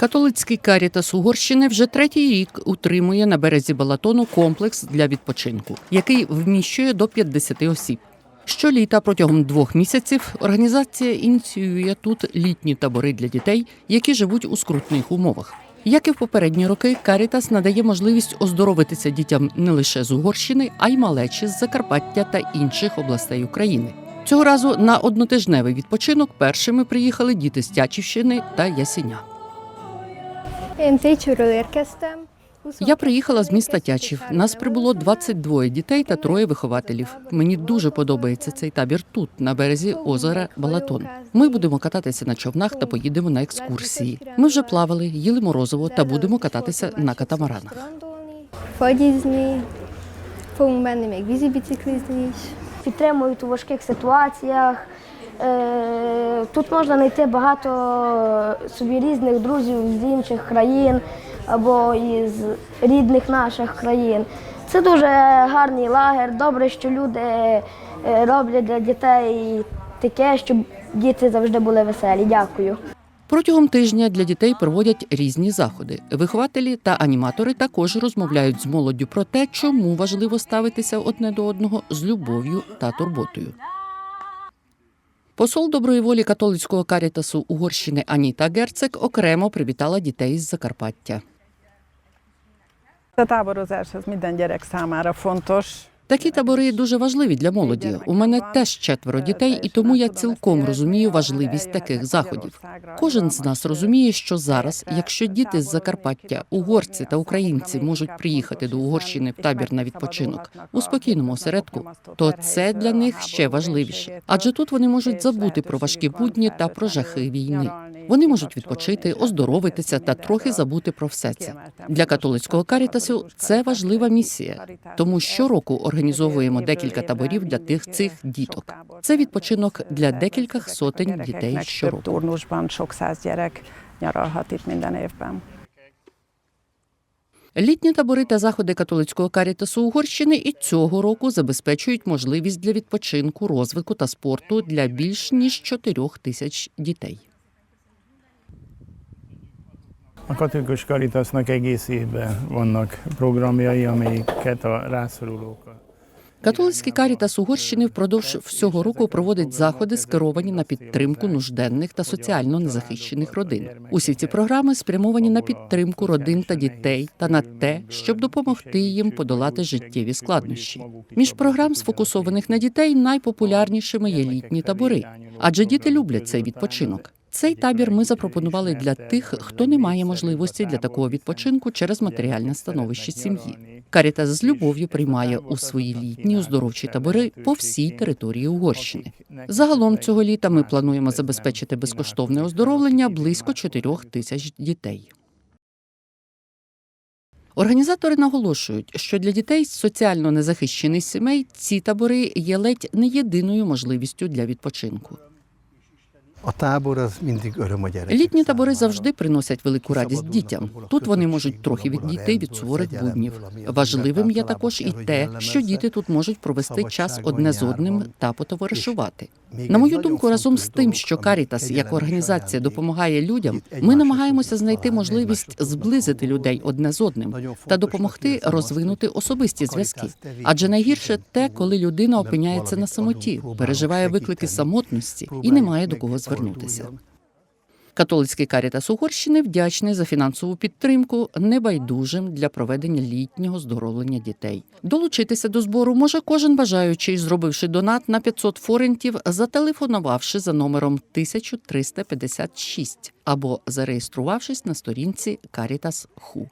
Католицький карітас Угорщини вже третій рік утримує на березі Балатону комплекс для відпочинку, який вміщує до 50 осіб. Щоліта протягом двох місяців організація ініціює тут літні табори для дітей, які живуть у скрутних умовах. Як і в попередні роки, Карітас надає можливість оздоровитися дітям не лише з Угорщини, а й малечі з Закарпаття та інших областей України. Цього разу на однотижневий відпочинок першими приїхали діти з Тячівщини та Ясеня. Я приїхала з міста Тячів. Нас прибуло 22 дітей та троє вихователів. Мені дуже подобається цей табір тут, на березі озера Балатон. Ми будемо кататися на човнах та поїдемо на екскурсії. Ми вже плавали, їли морозиво та будемо кататися на катамаранах. Підтримують у важких ситуаціях. Е, Тут можна знайти багато собі різних друзів з інших країн або із рідних наших країн. Це дуже гарний лагер. Добре, що люди е, роблять для дітей таке, щоб діти завжди були веселі. Дякую. Протягом тижня для дітей проводять різні заходи. Вихователі та аніматори також розмовляють з молоддю про те, чому важливо ставитися одне до одного з любов'ю та турботою. Посол доброї волі католицького карітасу Угорщини Аніта Герцек окремо привітала дітей з Закарпаття. A táborozás az minden gyerek számára. Такі табори дуже важливі для молоді. У мене теж четверо дітей, і тому я цілком розумію важливість таких заходів. Кожен з нас розуміє, що зараз, якщо діти з Закарпаття, угорці та українці можуть приїхати до Угорщини в табір на відпочинок у спокійному осередку, то це для них ще важливіше. Адже тут вони можуть забути про важкі будні та про жахи війни. Вони можуть відпочити, оздоровитися та трохи забути про все це. Для католицького карітасу це важлива місія. Тому щороку організовуємо декілька таборів для тих цих діток. Це відпочинок для декількох сотень дітей щороку. Літні табори та заходи католицького карітасу Угорщини і цього року забезпечують можливість для відпочинку, розвитку та спорту для більш ніж 4 тисяч дітей. A katolikus Caritasnak egész évben vannak programjai, amiket a rászorulókat. Католицький карітас Угорщини впродовж всього року проводить заходи, скеровані на підтримку нужденних та соціально незахищених родин. Усі ці програми спрямовані на підтримку родин та дітей та на те, щоб допомогти їм подолати життєві складнощі. Між програм, сфокусованих на дітей, найпопулярнішими є літні табори, адже діти люблять цей відпочинок. Цей табір ми запропонували для тих, хто не має можливості для такого відпочинку через матеріальне становище сім'ї. Карітас з любов'ю приймає у свої літні оздоровчі табори по всій території Угорщини. Загалом цього літа ми плануємо забезпечити безкоштовне оздоровлення близько 4 тисяч дітей. Організатори наголошують, що для дітей з соціально незахищених сімей ці табори є ледь не єдиною можливістю для відпочинку. A gyerekek Літні табори завжди приносять велику радість дітям. Тут вони можуть трохи відійти від суворих буднів. Важливим є також і те, що діти тут можуть провести час одне з одним та потоваришувати. На мою думку, разом з тим, що Карітас як організація допомагає людям, ми намагаємося знайти можливість зблизити людей одне з одним та допомогти розвинути особисті зв'язки. Адже найгірше те, коли людина опиняється на самоті, переживає виклики самотності і не має до кого звернутися. Католицький карітас Угорщини вдячний за фінансову підтримку небайдужим для проведення літнього здоровлення дітей. Долучитися до збору може кожен бажаючий, зробивши донат на 500 форентів, зателефонувавши за номером 1356 або зареєструвавшись на сторінці Caritas.hu.